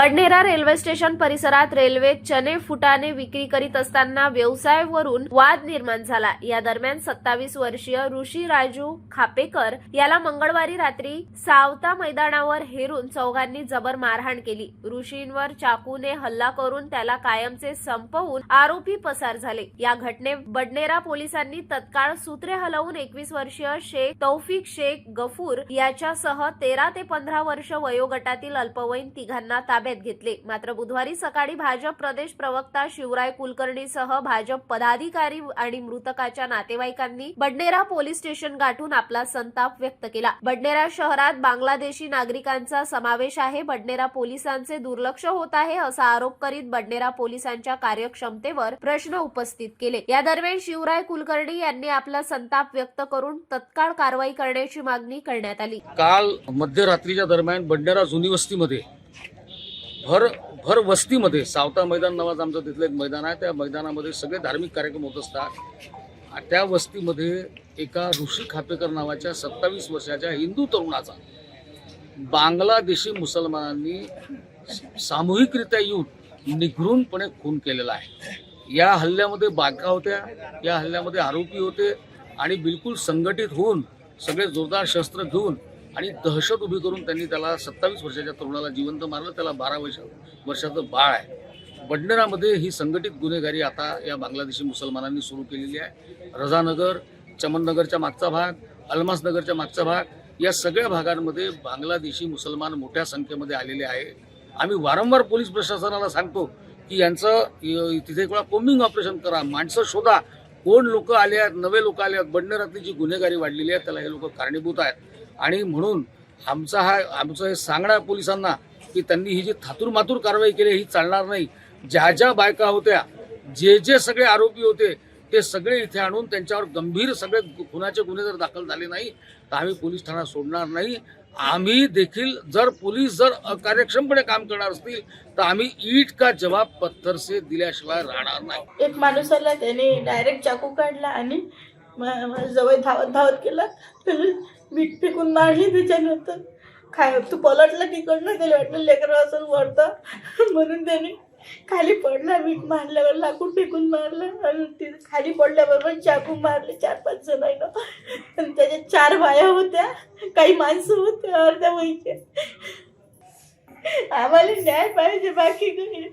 Badnera railway station परिसरात railway चने फुटाने विक्री करीत असताना व्यवसायावरून वाद निर्माण झाला. या दरम्यान सत्तावीस वर्षीय ऋषी राजू खापेकर याला मंगळवारी रात्री सावता मैदानावर हेरून चौघांनी जबर मारहाण केली. ऋषींवर चाकूने हल्ला करून त्याला कायमचे संपवून आरोपी पसार झाले. या घटने बडनेरा पोलिसांनी तत्काळ सूत्रे हलवून एकवीस वर्षीय शेख तौफिक शेख गफूर याच्यासह तेरा ते पंधरा वर्ष वयोगटातील अल्पवयीन तिघांना ताब्यात घेतले. मात्र बुधवारी सकाळी भाजप प्रदेश प्रवक्ता शिवराय कुलकर्णीसह भाजप पदाधिकारी आणि मृतकाच्या नातेवाईकांनी बडनेरा पोलीस स्टेशन गाठून आपला संताप व्यक्त केला. बडनेरा शहरात बांगलादेशी नागरिकांचा समावेश आहे. बडनेरा पोलिसांचे दुर्लक्ष होत आहे असा आरोप करीत बडनेरा पोलिसांच्या कार्यक्षमतेवर प्रश्न उपस्थित केले. या दरम्यान शिवराय कुलकर्णी यांनी आपला संताप व्यक्त करून तत्काळ कारवाई करण्याची मागणी करण्यात आली. काल मध्यरात्रीच्या दरम्यान बंडेरा जुनी वस्तीमध्ये भर भर वस्तीमध्ये सावता मैदान नावाचं आमचं तिथलं एक मैदान आहे. त्या मैदानामध्ये सगळे धार्मिक कार्यक्रम होत असतात. त्या वस्तीमध्ये एका ऋषी खापेकर नावाच्या सत्तावीस वर्षाच्या हिंदू तरुणाचा बांगलादेशी मुसलमानांनी सामूहिकरित्या येऊन निघृणपणे खून केलेला आहे. या हल्ल्यामध्ये बायका होत्या या हल्ल्यामध्ये आरोपी होते आणि बिलकुल संघटित होऊन सगळे जोरदार शस्त्र घेऊन आणि दहशत उभी करून त्यांनी त्याला सत्तावीस वर्षाच्या तरुणाला जिवंत मारलं. त्याला बारा वर्ष वर्षाचं बाळ आहे. बडनेरामध्ये ही संघटित गुन्हेगारी आता या बांगलादेशी मुसलमानांनी सुरू केलेली आहे. रजानगर चमननगरच्या मागचा भाग अल्मासनगरच्या मागचा भाग या सगळ्या भागांमध्ये बांगलादेशी मुसलमान मोठ्या संख्येमध्ये आलेले आहे. आम्ही वारंवार पोलीस प्रशासनाला सांगतो की यांचं तिथे एक वेळा कोम्बिंग ऑपरेशन करा. माणसं शोधा. कोण लोक आले आहेत? नवे लोक आले आहेत? बडनेरातली जी गुन्हेगारी वाढलेली आहे त्याला हे लोक कारणीभूत आहेत. आणि म्हणून आमचा हा आमचं हे सांगणं पोलिसांना की त्यांनी ही जी थातूरमातूर कारवाई केली ही चालणार नाही. ज्या ज्या बायका होत्या जे जे सगळे आरोपी होते ते सगळे इथे आणून त्यांच्यावर गंभीर सगळे गु- खुनाचे गुन्हे जर दाखल झाले नाही तर आम्ही पोलीस ठाणा सोडणार नाही. आम्ही देखील जर पोलीस जर अकार्यक्षमपणे काम करणार असतील तर आम्ही ईट का जवाब पत्थर से दिल्याशिवाय राहणार नाही. एक माणूस आला त्याने डायरेक्ट चाकू काढला आणि जवळ धावत धावत केला. त्याला मीठ फेकून मारली त्याच्यानंतर? खाय तू पलटला तिकडनं त्याला वाटलं लेकर असं वरतं? म्हणून त्याने खाली पडला मीठ मारल्यावर लाकूड फेकून मारलं आणि तिथे खाली पडल्याबरोबर चाकू मारले चार पाच जणांना. आणि त्याच्यात चार बाया होत्या काही माणसं होत्या अर्ध्या वयच्या आम्हाला न्याय पाहिजे बाकी काही